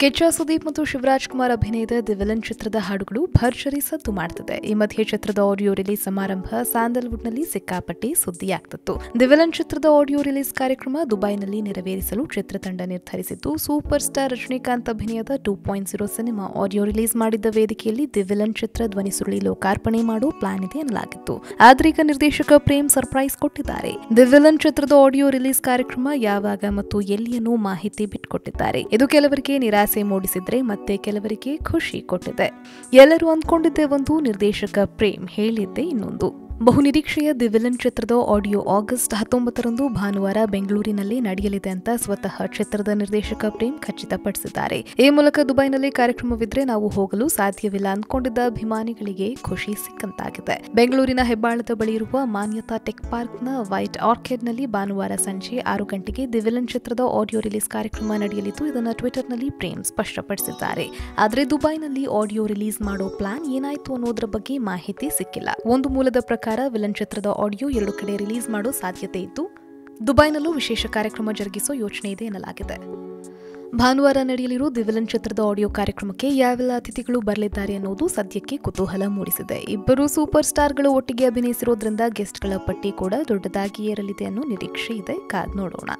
ಕಿಚ್ಚ ಸುದೀಪ್ ಮತ್ತು ಶಿವರಾಜ್ ಕುಮಾರ್ ಅಭಿನಯದ ದಿವಿಲನ್ ಚಿತ್ರದ ಹಾಡುಗಳು ಭರ್ಜರಿ ಸದ್ದು ಮಾಡುತ್ತಿದೆ ಈ ಮಧ್ಯೆ ಚಿತ್ರದ ಆಡಿಯೋ ರಿಲೀಸ್ ಸಮಾರಂಭ ಸ್ಯಾಂಡಲ್ವುಡ್ನಲ್ಲಿ ಸಿಕ್ಕಾಪಟ್ಟೆ ಸುದ್ದಿಯಾಗ್ತಿತ್ತು. ದಿವಿಲನ್ ಚಿತ್ರದ ಆಡಿಯೋ ರಿಲೀಸ್ ಕಾರ್ಯಕ್ರಮ ದುಬೈನಲ್ಲಿ ನೆರವೇರಿಸಲು ಚಿತ್ರತಂಡ ನಿರ್ಧರಿಸಿದ್ದು ಸೂಪರ್ ಸ್ಟಾರ್ ರಜನಿಕಾಂತ್ ಅಭಿನಯದ two point zero cinema audio release ಮಾಡಿದ್ದ ವೇದಿಕೆಯಲ್ಲಿ ದಿವಿಲನ್ ಚಿತ್ರ ಧ್ವನಿ ಸುರುಳಿ ಲೋಕಾರ್ಪಣೆ ಮಾಡೋ ಪ್ಲಾನ್ ಇದೆ ಎನ್ನಲಾಗಿತ್ತು ಆದ್ರೆ ಈಗ ನಿರ್ದೇಶಕ ಪ್ರೇಮ್ ಸರ್ಪ್ರೈಸ್ ಕೊಟ್ಟಿದ್ದಾರೆ. ದಿವಿಲನ್ ಚಿತ್ರದ ಆಡಿಯೋ ರಿಲೀಸ್ ಕಾರ್ಯಕ್ರಮ ಯಾವಾಗ ಮತ್ತು ಎಲ್ಲಿಯನ್ನು ಮಾಹಿತಿ ಬಿಟ್ಕೊಟ್ಟಿದ್ದಾರೆ. ಇದು ಕೆಲವರಿಗೆ ನಿರಾಸೆ ಮೂಡಿಸಿದ್ರೆ ಮತ್ತೆ ಕೆಲವರಿಗೆ ಖುಷಿ ಕೊಟ್ಟಿದೆ. ಎಲ್ಲರೂ ಅಂದ್ಕೊಂಡಿದ್ದೆ ಒಂದು ನಿರ್ದೇಶಕ ಪ್ರೇಮ್ ಹೇಳಿದ್ದೆ ಇನ್ನೊಂದು. ಬಹುನಿರೀಕ್ಷೆಯ ದಿ ವಿಲನ್ ಚಿತ್ರದ ಆಡಿಯೋ ಆಗಸ್ಟ್ ಹತ್ತೊಂಬತ್ತರಂದು ಭಾನುವಾರ ಬೆಂಗಳೂರಿನಲ್ಲಿ ನಡೆಯಲಿದೆ ಅಂತ ಸ್ವತಃ ಚಿತ್ರದ ನಿರ್ದೇಶಕ ಪ್ರೇಮ್ ಖಚಿತಪಡಿಸಿದ್ದಾರೆ ಈ ಮೂಲಕ ದುಬೈನಲ್ಲಿ ಕಾರ್ಯಕ್ರಮವಿದ್ರೆ ನಾವು ಹೋಗಲು ಸಾಧ್ಯವಿಲ್ಲ ಅಂದ್ಕೊಂಡಿದ್ದ ಅಭಿಮಾನಿಗಳಿಗೆ ಖುಷಿ ಸಿಕ್ಕಂತಾಗಿದೆ. ಬೆಂಗಳೂರಿನ ಹೆಬ್ಬಾಳದ ಬಳಿ ಇರುವ ಮಾನ್ಯತಾ ಟೆಕ್ ಪಾರ್ಕ್ನ ವೈಟ್ ಆರ್ಕಿಡ್ನಲ್ಲಿ ಭಾನುವಾರ ಸಂಜೆ ಆರು ಗಂಟೆಗೆ ದಿ ವಿಲನ್ ಚಿತ್ರದ ಆಡಿಯೋ ರಿಲೀಸ್ ಕಾರ್ಯಕ್ರಮ ನಡೆಯಲಿದ್ದು, ಇದನ್ನು ಟ್ವಿಟರ್ನಲ್ಲಿ ಪ್ರೇಮ್ ಸ್ಪಷ್ಟಪಡಿಸಿದ್ದಾರೆ. ಆದರೆ ದುಬೈನಲ್ಲಿ ಆಡಿಯೋ ರಿಲೀಸ್ ಮಾಡೋ ಪ್ಲಾನ್ ಏನಾಯಿತು ಅನ್ನೋದ್ರ ಬಗ್ಗೆ ಮಾಹಿತಿ ಸಿಕ್ಕಿಲ್ಲ. ಒಂದು ಮೂಲದ ಪ್ರಕಾರ ವಿಲನ್ ಚಿತ್ರದ ಆಡಿಯೋ ಎರಡು ಕಡೆ ರಿಲೀಸ್ ಮಾಡೋ ಸಾಧ್ಯತೆ ಇದ್ದು, ದುಬೈನಲ್ಲೂ ವಿಶೇಷ ಕಾರ್ಯಕ್ರಮ ಜರುಗಿಸೋ ಯೋಚನೆ ಇದೆ ಎನ್ನಲಾಗಿದೆ. ಭಾನುವಾರ ನಡೆಯಲಿರುವ ದಿ ವಿಲನ್ ಚಿತ್ರದ ಆಡಿಯೋ ಕಾರ್ಯಕ್ರಮಕ್ಕೆ ಯಾವೆಲ್ಲ ಅತಿಥಿಗಳು ಬರಲಿದ್ದಾರೆ ಅನ್ನೋದು ಸದ್ಯಕ್ಕೆ ಕುತೂಹಲ ಮೂಡಿಸಿದೆ. ಇಬ್ಬರು ಸೂಪರ್ ಸ್ಟಾರ್ಗಳು ಒಟ್ಟಿಗೆ ಅಭಿನಯಿಸಿರೋದ್ರಿಂದ ಗೆಸ್ಟ್ಗಳ ಪಟ್ಟಿ ಕೂಡ ದೊಡ್ಡದಾಗಿ ಏರಲಿದೆ ಅನ್ನೋ ನಿರೀಕ್ಷೆ ಇದೆ. ಕಾದ್ ನೋಡೋಣ.